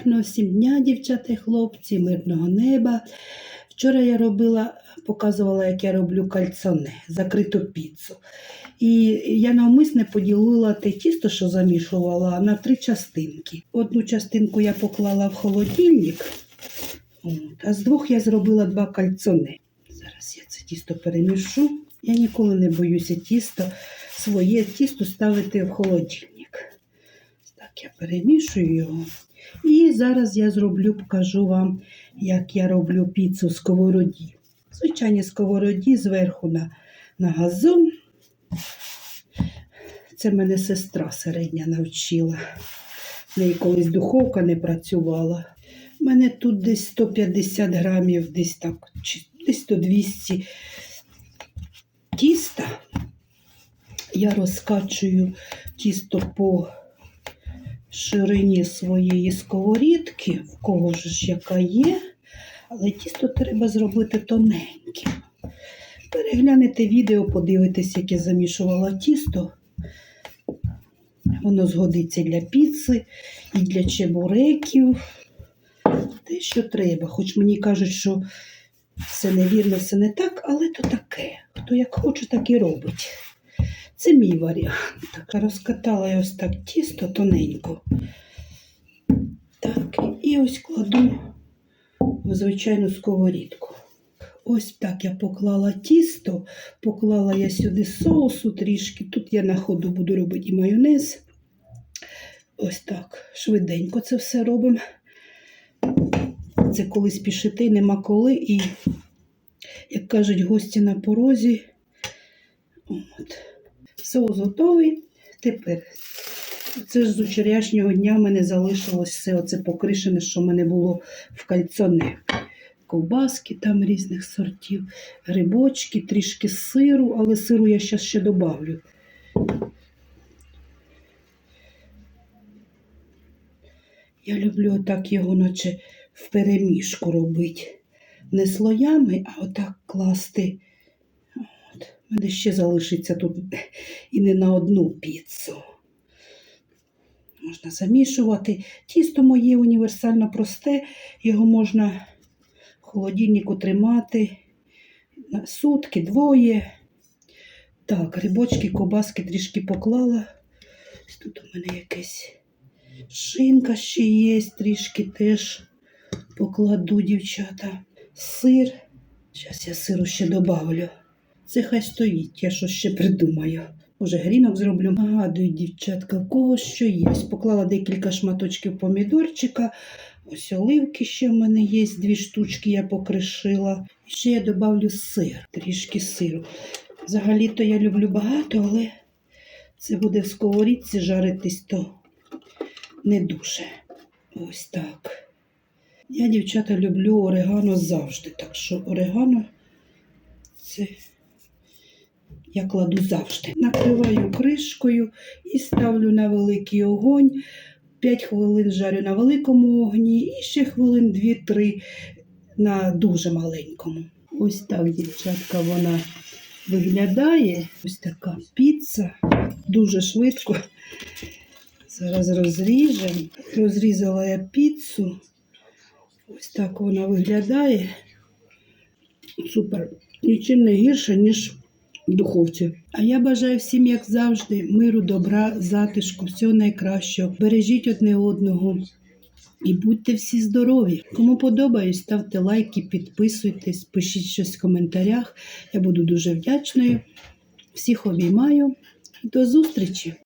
Гарного всім дня, дівчата і хлопці, мирного неба. Вчора я робила, показувала, як я роблю кальцоне, закриту піцу. І я навмисне поділила те тісто, що замішувала, на три частинки. Одну частинку я поклала в холодильник, а з двох я зробила два кальцоне. Зараз я це тісто перемішу. Я ніколи не боюся тісто, своє тісто ставити в холодильник. Так, я перемішую його. І зараз я зроблю, покажу вам, як я роблю піцу в сковороді. Звичайні сковороді зверху на, на газу. Це мене сестра середня навчила. В неї колись духовка не працювала. У мене тут десь 150 грамів, десь так, десь до 200 тіста. Я розкачую тісто по ширині своєї сковорідки, в кого ж яка є, але тісто треба зробити тоненьким. Переглянете відео, подивитесь, як я замішувала тісто. Воно згодиться для піци і для чебуреків. Те, що треба. Хоч мені кажуть, що все невірно, все не так, але то таке. Хто як хоче, так і робить. Це мій варіант. Розкатала я ось так тісто тоненько. Так, і ось кладу в звичайну сковорідку. Ось так я поклала тісто, поклала я сюди соусу трішки. Тут я на ходу буду робити майонез. Ось так, швиденько це все робимо. Це коли спішити, нема коли. І, як кажуть, гості на порозі. От. Соус готовий. Тепер. Це ж з вчорашнього дня в мене залишилось все оце покришене, що в мене було в кальцоне. Ковбаски там різних сортів, грибочки, трішки сиру, але сиру я зараз ще добавлю. Я люблю отак його, наче в перемішку робити. Не слоями, а отак класти. У мене ще залишиться тут і не на одну піцу. Можна замішувати. Тісто моє універсально просте, його можна в холодильнику тримати на сутки, двоє. Так, грибочки, кобаски трішки поклала. Тут у мене якась шинка ще є, трішки теж покладу, дівчата. Сир. Зараз я сиру ще добавлю. Це хай стоїть, я щось ще придумаю. Може, грінок зроблю. Нагадую, дівчатка, в кого що є. Поклала декілька шматочків помідорчика. Ось оливки ще в мене є, дві штучки я покришила. І ще я добавлю сир, трішки сиру. Взагалі-то я люблю багато, але це буде в сковорідці жаритись, то не дуже. Ось так. Я, дівчата, люблю орегано завжди. Так що орегано це я кладу завжди. Накриваю кришкою і ставлю на великий огонь. 5 хвилин жарю на великому огні і ще хвилин 2-3 на дуже маленькому. Ось так, дівчатка, вона виглядає. Ось така піца. Дуже швидко. Зараз розріжемо. Розрізала я піцу. Ось так вона виглядає. Супер. Нічим не гірше, ніж духовці. А я бажаю всім, як завжди, миру, добра, затишку, всього найкращого. Бережіть одне одного. І будьте всі здорові. Кому подобається, ставте лайки, підписуйтесь, пишіть щось в коментарях. Я буду дуже вдячною. Всіх обіймаю. До зустрічі!